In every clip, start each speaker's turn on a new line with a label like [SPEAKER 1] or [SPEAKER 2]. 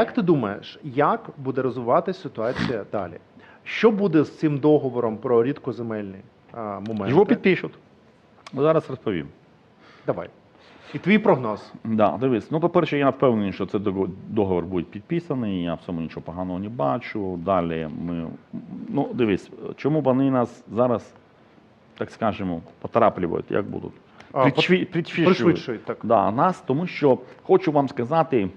[SPEAKER 1] Як ти думаєш, як буде розвиватися ситуація далі? Що буде з цим договором про рідкоземельний а, момент?
[SPEAKER 2] Його підпишуть. Зараз розповім.
[SPEAKER 1] Давай. І твій прогноз.
[SPEAKER 2] Да, дивись. Ну, по-перше, я впевнений, що цей договор буде підписаний. Я в цьому нічого поганого не бачу. Далі ми. Ну, дивись, чому вони нас зараз, так скажемо, потраплюють, як будуть?
[SPEAKER 1] Пришвидшують так.
[SPEAKER 2] Да, нас, тому що хочу вам сказати.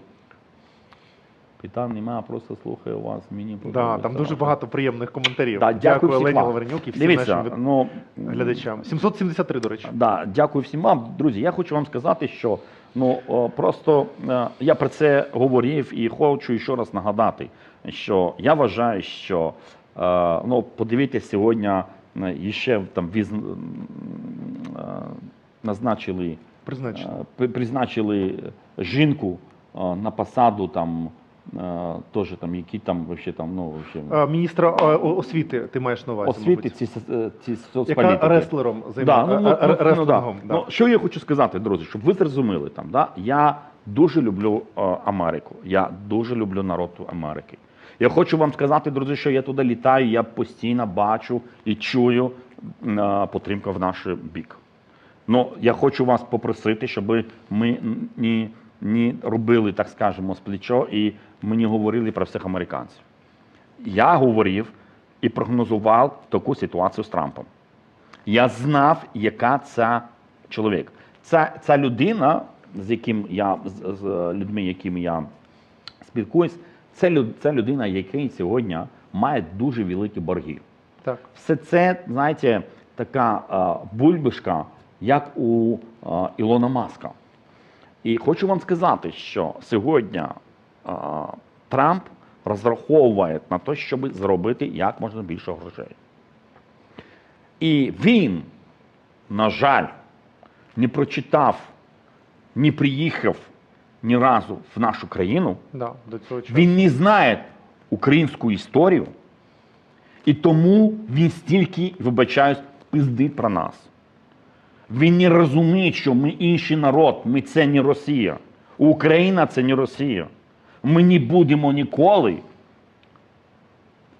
[SPEAKER 2] Питань немає, просто слухаю вас. Мені
[SPEAKER 1] Да,
[SPEAKER 2] подобається
[SPEAKER 1] там дуже багато приємних коментарів.
[SPEAKER 2] Да, дякую всіх
[SPEAKER 1] Олені. Лавренюк і всім
[SPEAKER 2] Дивіться,
[SPEAKER 1] нашим від-
[SPEAKER 2] ну,
[SPEAKER 1] глядачам. 773, до речі.
[SPEAKER 2] Да, дякую всім вам. Друзі, я хочу вам сказати, що ну о, просто е, я про це говорив і хочу ще раз нагадати, що я вважаю, що е, ну, подивіться сьогодні е, ще там віз, е, назначили,
[SPEAKER 1] Призначено.
[SPEAKER 2] е, при- призначили жінку е, на посаду там. Е, Теж там, які там вообще там, ну, вообще,
[SPEAKER 1] А, Міністра а, о- освіти ти маєш на увазі,
[SPEAKER 2] освіти,
[SPEAKER 1] мабуть.
[SPEAKER 2] ці, ці
[SPEAKER 1] Яка
[SPEAKER 2] соцполітики.
[SPEAKER 1] рестлером
[SPEAKER 2] Да,
[SPEAKER 1] займає
[SPEAKER 2] ну, ну, ну, ну, да. Ну, що я хочу сказати, друзі, щоб ви зрозуміли там, да? я дуже люблю е, Америку. Я дуже люблю народ Америки. Я хочу вам сказати, друзі, що я туди літаю, я постійно бачу і чую е, підтримку в наш бік. Ну, я хочу вас попросити, щоб ми не, не робили, так скажемо, з плечо і ми не говорили про всіх американців. Я говорив і прогнозував таку ситуацію з Трампом. Я знав, яка це чоловік. Ця, ця людина, з яким я з, з людьми, якими я спілкуюсь, це, люд- це людина, який сьогодні має дуже великі борги.
[SPEAKER 1] Так.
[SPEAKER 2] Все це, знаєте, така а, бульбашка, як у а, Ілона Маска. І хочу вам сказати, що сьогодні а, Трамп розраховує на те, щоб заробити як можна більше грошей. І він, на жаль, не прочитав, не приїхав ні разу в нашу країну.
[SPEAKER 1] Да, до цього часу.
[SPEAKER 2] Він не знає українську історію, і тому він стільки, вибачаюсь, пиздить про нас. Він не розуміє, що ми інший народ, ми це не Росія. Україна це не Росія. Ми не будемо ніколи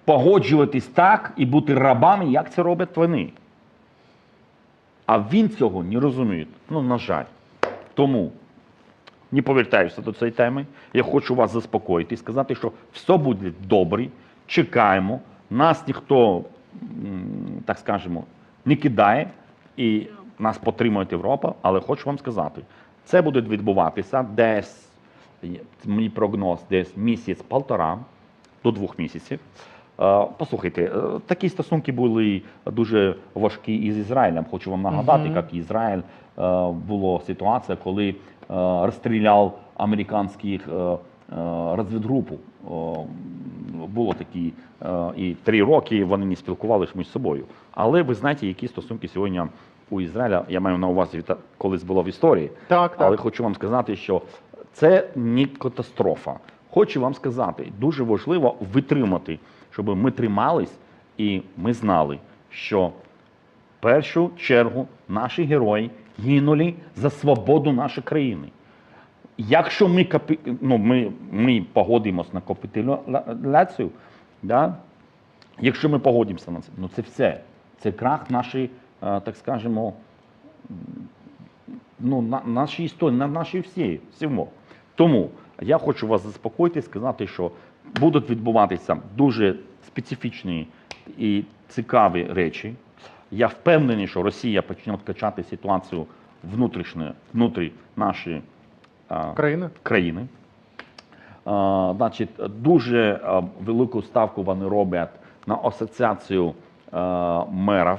[SPEAKER 2] погоджуватись так і бути рабами, як це роблять вони. А він цього не розуміє. Ну, на жаль. Тому не повертаюся до цієї теми. Я хочу вас заспокоїти і сказати, що все буде добре. Чекаємо. Нас ніхто, так скажемо, не кидає і нас підтримує Європа. Але хочу вам сказати, це буде відбуватися десь, мій прогноз, десь місяць-полтора до двох місяців. Е, Послухайте, е, такі стосунки були дуже важкі із Ізраїлем. Хочу вам нагадати, як Ізраїль е, була ситуація, коли розстріляв американських розвідгрупу. Було такі, і три роки вони не спілкувалися між собою. Але ви знаєте, які стосунки сьогодні у Ізраїля, я маю на увазі, колись було в історії.
[SPEAKER 1] Так, так.
[SPEAKER 2] Але хочу вам сказати, що це не катастрофа. Хочу вам сказати, дуже важливо витримати, щоб ми тримались і ми знали, що в першу чергу наші герої гинули за свободу нашої країни. Якщо ми, капі... ну, ми, ми погодимося на капітуляцію, да? якщо ми погодимося на це, ну це все. Це крах нашої, так скажемо, ну, на, нашій історії, на нашій всій, всьому. Тому я хочу вас заспокоїти, сказати, що будуть відбуватися дуже специфічні і цікаві речі. Я впевнений, що Росія почне качати ситуацію внутрі нашої а,
[SPEAKER 1] Країна?
[SPEAKER 2] країни. А, значить, дуже велику ставку вони роблять на асоціацію а, мерів.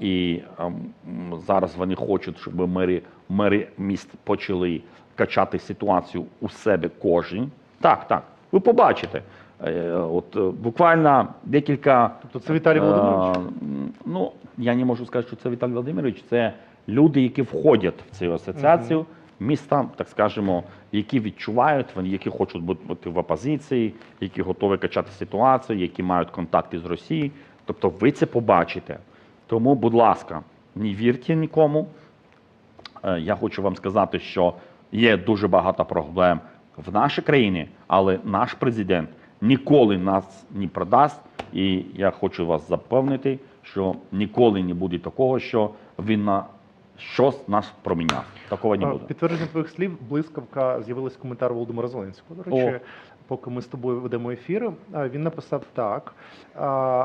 [SPEAKER 2] І зараз вони хочуть, щоб мери, мери міст почали качати ситуацію у себе кожен. Так, так. Ви побачите. Е, От е, буквально декілька.
[SPEAKER 1] Тобто це Віталій Володимирович?
[SPEAKER 2] Е, Ну, я не можу сказати, що це Віталій Володимирович, це люди, які входять в цю асоціацію, міста, так скажемо, які відчувають, вони, які хочуть бути в опозиції, які готові качати ситуацію, які мають контакти з Росією. Тобто ви це побачите. Тому, будь ласка, не вірте нікому. Е, Я хочу вам сказати, що є дуже багато проблем в нашій країні, але наш президент ніколи нас не продасть. І я хочу вас запевнити, що ніколи не буде такого, що він на щось нас проміняв. Такого не
[SPEAKER 1] А,
[SPEAKER 2] буде.
[SPEAKER 1] Підтвердження твоїх слів, блискавка з'явилась коментар Володимира Зеленського. До речі,
[SPEAKER 2] О.
[SPEAKER 1] поки ми з тобою ведемо ефір, він написав так: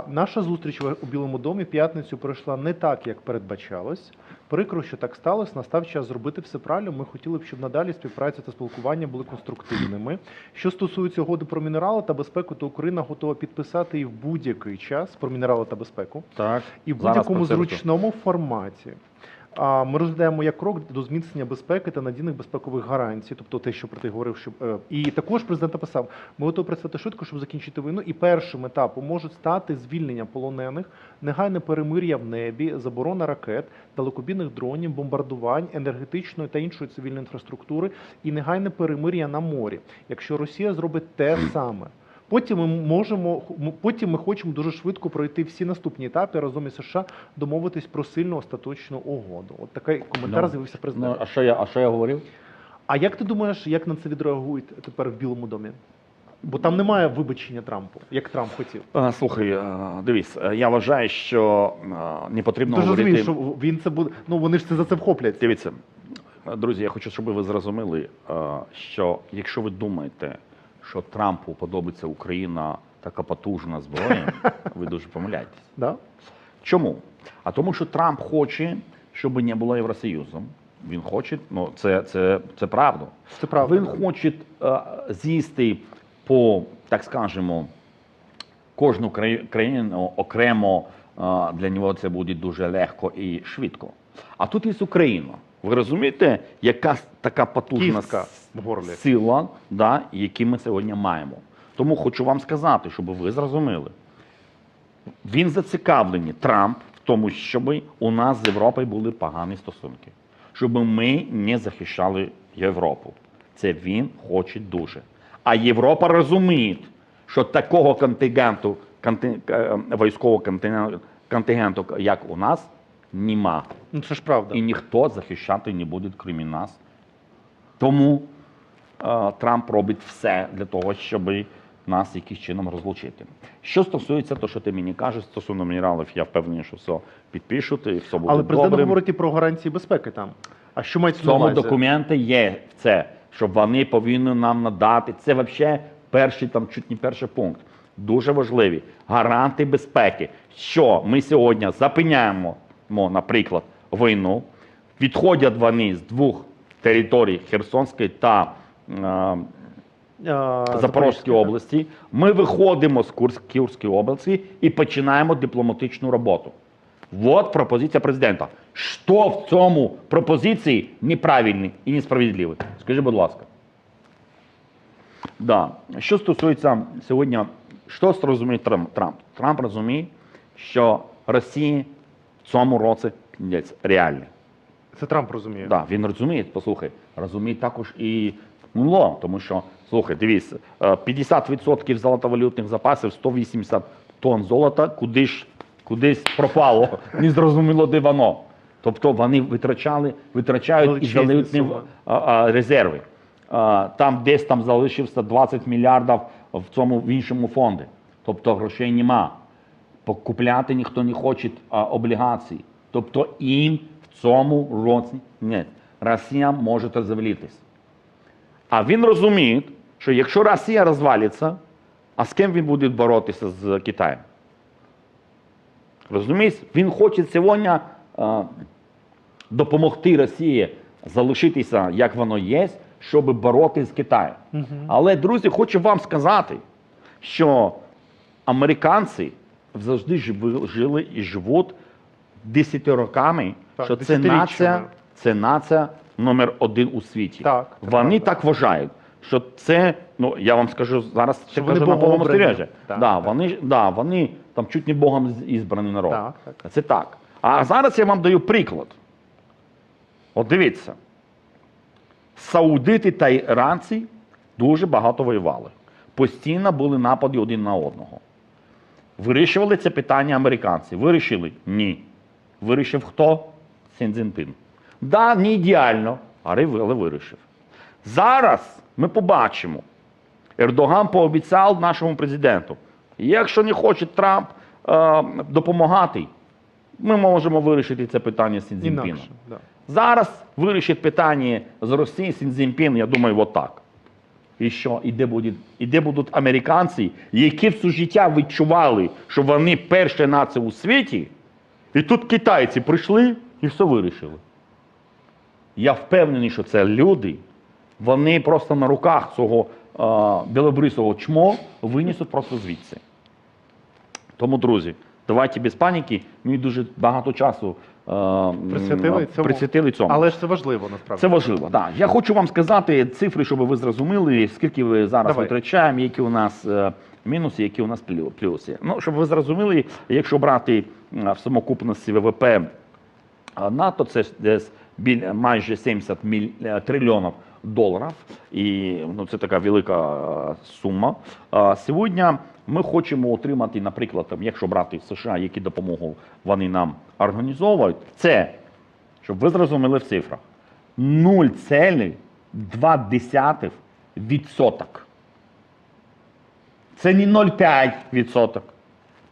[SPEAKER 1] наша зустріч у Білому домі в п'ятницю пройшла не так, як передбачалось. Прикро, що так сталося. Настав час зробити все правильно. Ми хотіли б, щоб надалі співпраця та спілкування були конструктивними. Що стосується угоди про мінерали та безпеку, то Україна готова підписати її в будь-який час про мінерали та безпеку
[SPEAKER 2] Так.
[SPEAKER 1] і в будь-якому зручному форматі. Ми розглядаємо як крок до зміцнення безпеки та надійних безпекових гарантій, тобто те, що про ти говорив, що е, і також президент написав, ми готові працювати швидко, щоб закінчити війну. І першим етапом можуть стати звільнення полонених, негайне перемир'я в небі, заборона ракет, далекобійних дронів, бомбардувань, енергетичної та іншої цивільної інфраструктури, і негайне перемир'я на морі. Якщо Росія зробить те саме. Потім ми можемо потім ми хочемо дуже швидко пройти всі наступні етапи разом із США домовитись про сильну остаточну угоду. От такий коментар
[SPEAKER 2] Ну,
[SPEAKER 1] з'явився
[SPEAKER 2] Ну,
[SPEAKER 1] президент.
[SPEAKER 2] а що я, а що я говорив?
[SPEAKER 1] А як ти думаєш, як на це відреагують тепер в Білому домі? Бо там немає вибачення Трампу, як Трамп хотів.
[SPEAKER 2] Слухай, а, дивись, е, я вважаю, що а, не потрібно
[SPEAKER 1] Ти ж
[SPEAKER 2] говорити.
[SPEAKER 1] розумієш, що він це буде. Ну вони ж це за це вхопляться.
[SPEAKER 2] Дивіться, е, друзі, я хочу, щоб ви зрозуміли, е, що якщо ви думаєте, що Трампу подобається Україна така потужна зброя, ви дуже помиляєтесь.
[SPEAKER 1] Да?
[SPEAKER 2] Чому? А тому, що Трамп хоче, щоб не було Євросоюзу. Він хоче, ну це, це, це правда.
[SPEAKER 1] Це правда.
[SPEAKER 2] Він хоче е, з'їсти по, так скажемо, кожну краї- країну окремо. е, Для нього це буде дуже легко і швидко. А тут є Україна. Ви розумієте, яка така потужна
[SPEAKER 1] Кістка в горлі.
[SPEAKER 2] сила, да, які ми сьогодні маємо. Тому хочу вам сказати, щоб ви зрозуміли. Він зацікавлений, Трамп, в тому, щоб у нас з Європою були погані стосунки, щоб ми не захищали Європу. Це він хоче дуже. А Європа розуміє, що такого контингенту, конти, е, військового контингенту, контингенту, як у нас, нема.
[SPEAKER 1] Ну це ж правда.
[SPEAKER 2] І ніхто захищати не буде, крім нас. Тому е, Трамп робить все для того, щоб нас якимось чином розлучити. Що стосується того, що ти мені кажеш, стосовно мінералів, я впевнений, що все підпишуть і все буде
[SPEAKER 1] Але президент
[SPEAKER 2] добре.
[SPEAKER 1] говорить і про гарантії безпеки там. А що мається
[SPEAKER 2] В
[SPEAKER 1] на увазі?
[SPEAKER 2] документі є це, що вони повинні нам надати. Це взагалі перший там чуть не перший пункт. Дуже важливі гаранти безпеки. Що ми сьогодні запиняємо, мо, наприклад, війну, відходять вони з двох територій Херсонської та е,
[SPEAKER 1] А,
[SPEAKER 2] Запорізької області. Ми виходимо з Курськ- Курської області і починаємо дипломатичну роботу. От пропозиція президента. Що в цьому пропозиції неправильне і несправедливе? Скажи, будь ласка. Да. Що стосується сьогодні, що розуміє Трам- Трамп? Трамп розуміє, що Росія в цьому році кінець реальний.
[SPEAKER 1] Це Трамп розуміє.
[SPEAKER 2] Да, він розуміє, послухай, розуміє також і МЛО, тому що, слухай, дивись, е, 50% золотовалютних запасів, 180 тонн золота, куди ж, кудись пропало, не зрозуміло, де воно. Тобто вони витрачали, витрачають і а, резерви. А, Там десь там залишився 20 мільярдів в цьому в іншому фонді. Тобто грошей нема. Покупляти ніхто не хоче а, облігації. Тобто їм в цьому році ні. Росія може розвалитись. А він розуміє, що якщо Росія розвалиться, а з ким він буде боротися з Китаєм? Розумієш? Він хоче сьогодні а, допомогти Росії залишитися, як воно є, щоб боротися з Китаєм. Але, друзі, хочу вам сказати, що американці завжди жили, і живуть 10 роками,
[SPEAKER 1] Так,
[SPEAKER 2] що це нація, це нація номер один у світі.
[SPEAKER 1] Так,
[SPEAKER 2] Вони так вважають, що це, ну я вам скажу зараз, це
[SPEAKER 1] Що вони
[SPEAKER 2] кажу на повному серйозі.
[SPEAKER 1] Так,
[SPEAKER 2] да,
[SPEAKER 1] так.
[SPEAKER 2] Вони, да, вони там чуть не Богом ізбраний народ.
[SPEAKER 1] Так, так.
[SPEAKER 2] Це так. А зараз я вам даю приклад. От дивіться. Саудити та іранці дуже багато воювали. Постійно були напади один на одного. Вирішували це питання американці. Вирішили? Ні. Вирішив хто? Сін Цзіньпін. Да, не ідеально, але вирішив. Зараз Ми побачимо. Ердоган пообіцяв нашому президенту, якщо не хоче Трамп е, допомагати, ми можемо вирішити це питання з Сінзінпіном.
[SPEAKER 1] Да.
[SPEAKER 2] Зараз вирішить питання з Росії Сінзінпін, я думаю, от так. І що? І де, будуть, і де будуть американці, які все життя відчували, що вони перша нація у світі, і тут китайці прийшли і все вирішили. Я впевнений, що це люди, вони просто на руках цього білобрисого чмо винесуть просто звідси. Тому, друзі, давайте без паніки. Ми дуже багато часу е,
[SPEAKER 1] Присвятили цьому.
[SPEAKER 2] присвятили цьому.
[SPEAKER 1] Але ж це важливо насправді.
[SPEAKER 2] Це важливо. Да. Я хочу вам сказати цифри, щоб ви зрозуміли, скільки ви зараз
[SPEAKER 1] Давай.
[SPEAKER 2] витрачаємо, які у нас е, мінуси, які у нас плю- плюси. Ну, щоб ви зрозуміли, якщо брати е, в самокупності ВВП е, НАТО, це десь біль, майже 70 міль, е, трильйонів доларів, і ну, це така велика е, сума. А сьогодні ми хочемо отримати, наприклад, там, якщо брати США, які допомогу вони нам організовують, це, щоб ви зрозуміли в цифрах, 0,2 відсоток. Це не 0,5 відсоток.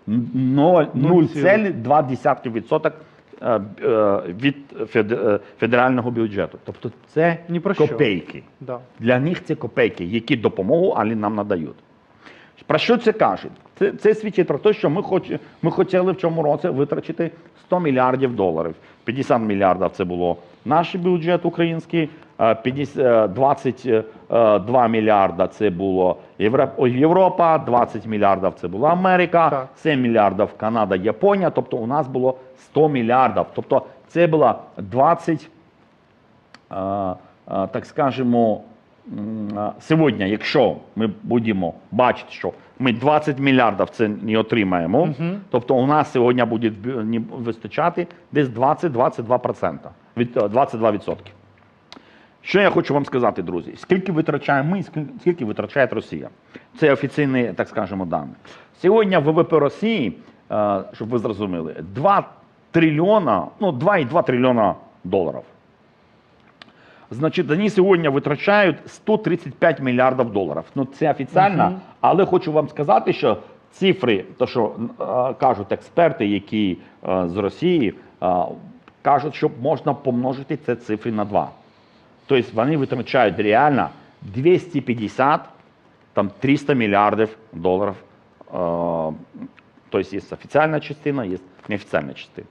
[SPEAKER 2] 0,2 відсоток е, е, від е, федерального бюджету. Тобто це
[SPEAKER 1] Ні про
[SPEAKER 2] копейки.
[SPEAKER 1] Да.
[SPEAKER 2] Для них це копейки, які допомогу, але нам надають. Про що це каже? Це, це свідчить про те, що ми, хоч, ми хотіли в цьому році витрачити 100 мільярдів доларів. 50 мільярдів це було наш бюджет український, е, 50, е, 22 мільярда це було Європа, 20 мільярдів це була Америка, 7 мільярдів Канада, Японія. Тобто у нас було 100 мільярдів. Тобто це було 20 е, е, так скажемо, е, сьогодні, якщо ми будемо бачити, що ми 20 мільярдів це не отримаємо, тобто у нас сьогодні буде не вистачати десь 20-22%, від, е, 22%. Що я хочу вам сказати, друзі? Скільки витрачаємо ми, скільки- скільки витрачає Росія? Це офіційні, так скажемо, дані. Сьогодні ВВП Росії, е, щоб ви зрозуміли, 2 трильйона, ну 2,2 трильйона доларів. Значить, вони сьогодні витрачають 135 мільярдів доларів. Ну це офіційно, але хочу вам сказати, що цифри, то що е, кажуть експерти, які е, з Росії, е, кажуть, що можна помножити ці цифри на 2. Тобто вони витрачають реально 250, там 300 мільярдів доларів. Е, тобто є офіційна частина, є неофіційна частина.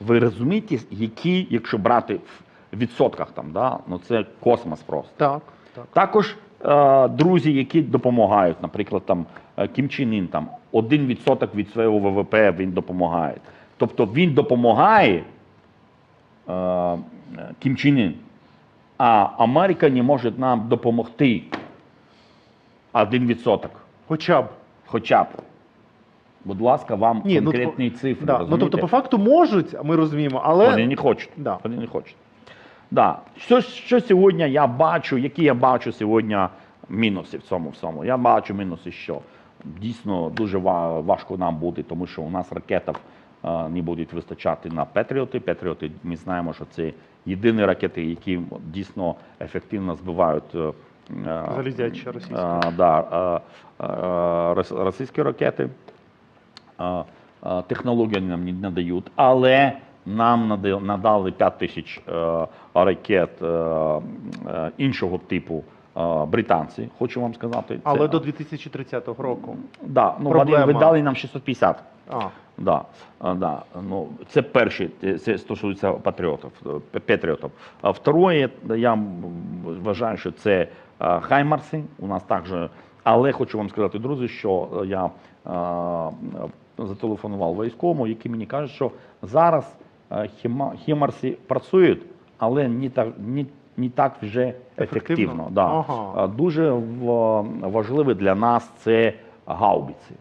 [SPEAKER 2] Ви розумієте, які, якщо брати в відсотках, там, да? ну це космос просто.
[SPEAKER 1] Так, так.
[SPEAKER 2] Також е, друзі, які допомагають, наприклад, там е, Кім Чен Ін, там 1% від свого ВВП він допомагає. Тобто він допомагає е, Кім Чен Ін, а Америка не може нам допомогти 1%.
[SPEAKER 1] Хоча б.
[SPEAKER 2] Хоча б. Будь ласка, вам
[SPEAKER 1] Ні, ну,
[SPEAKER 2] конкретні цифри.
[SPEAKER 1] Да. Ну, тобто, по факту можуть, ми розуміємо, але
[SPEAKER 2] Вони не хочуть.
[SPEAKER 1] Да.
[SPEAKER 2] Вони не хочуть. Да. Що, що сьогодні я бачу, які я бачу сьогодні мінуси в цьому всьому? Я бачу мінуси, що дійсно дуже важко нам буде, тому що у нас ракетів е, не будуть вистачати на Петріоти. Петріоти, ми знаємо, що це єдині ракети, які дійсно ефективно збивають. е, е,
[SPEAKER 1] Залізячі російські.
[SPEAKER 2] да, російські ракети. Технології нам не надають, але нам нада- надали 5 тисяч е, ракет е, е, іншого типу британці, хочу вам сказати. Це-
[SPEAKER 1] але до 2030 року.
[SPEAKER 2] да, ну, вони
[SPEAKER 1] проблема.
[SPEAKER 2] видали нам 650.
[SPEAKER 1] А,
[SPEAKER 2] Да, да. Ну, це перший, е, це стосується патріотів, патріотів. А второе, я вважаю, що це хаймарси. У нас також. Але хочу вам сказати, друзі, що я е, зателефонував військовому, який мені каже, що зараз хімарси працюють, але не так, не, не так вже
[SPEAKER 1] Ефективно?
[SPEAKER 2] ефективно. Да.
[SPEAKER 1] Ага.
[SPEAKER 2] Е, Дуже в- важливе для нас це гаубиці.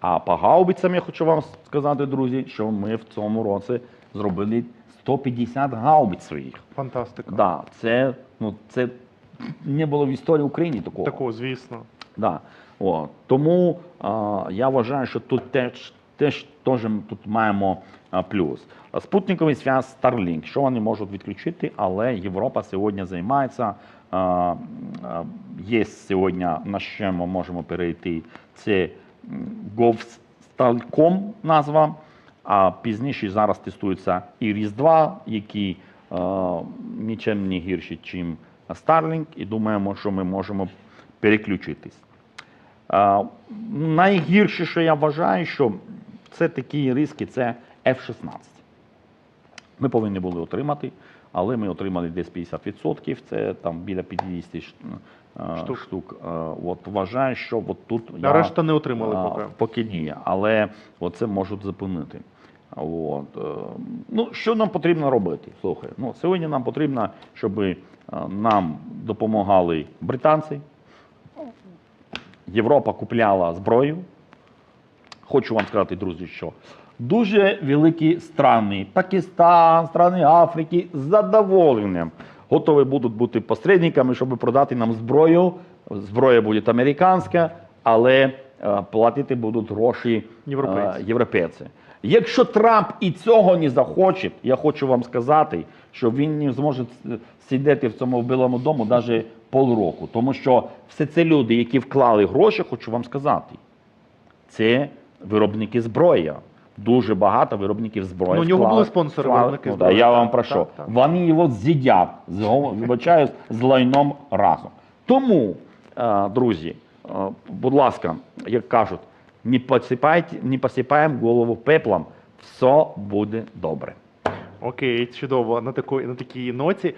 [SPEAKER 2] А по гаубицям я хочу вам сказати, друзі, що ми в цьому році зробили 150 гаубиць своїх.
[SPEAKER 1] фантастика.
[SPEAKER 2] Да, це, ну, це не було в історії України такого.
[SPEAKER 1] Такого, звісно.
[SPEAKER 2] Да. О, тому а, я вважаю, що тут теж, теж, теж тут маємо плюс. Спутниковий зв'яз Starlink, що вони можуть відключити, але Європа сьогодні займається є сьогодні, на що ми можемо перейти, це м, Govstalcom назва, а пізніше зараз тестується 2, який е, нічим не гірший, ніж Starlink, і думаємо, що ми можемо переключитись. Е, найгірше, що я вважаю, що це такі риски, це F-16. Ми повинні були отримати, але ми отримали десь 50%, це там біля 50 е,
[SPEAKER 1] Штук.
[SPEAKER 2] штук. Е, От вважаю, що от тут
[SPEAKER 1] А решта не отримали
[SPEAKER 2] а,
[SPEAKER 1] поки.
[SPEAKER 2] поки ні, але оце можуть зупинити. От. е, Ну, що нам потрібно робити? Слухай, ну, сьогодні нам потрібно, щоб е, нам допомагали британці, Європа купляла зброю. Хочу вам сказати, друзі, що дуже великі страни, Пакистан, страни Африки з задоволенням готові будуть бути посередниками, щоб продати нам зброю. Зброя буде американська, але е, платити будуть гроші
[SPEAKER 1] Європейці.
[SPEAKER 2] Якщо Трамп і цього не захоче, я хочу вам сказати, що він не зможе сидіти в цьому білому дому навіть полроку. Тому що все це люди, які вклали гроші, хочу вам сказати, це виробники зброї. Дуже багато виробників зброї.
[SPEAKER 1] Ну, у нього були спонсори
[SPEAKER 2] вклали-
[SPEAKER 1] виробники
[SPEAKER 2] ну, да,
[SPEAKER 1] зброї,
[SPEAKER 2] Я вам про
[SPEAKER 1] так, так.
[SPEAKER 2] Вони його з'їдять, вибачаю, з лайном разом. Тому, е, друзі, е, будь ласка, як кажуть, не посипайте, не посипаємо голову пеплом, все буде добре.
[SPEAKER 1] Окей, чудово. На такій на такій ноті.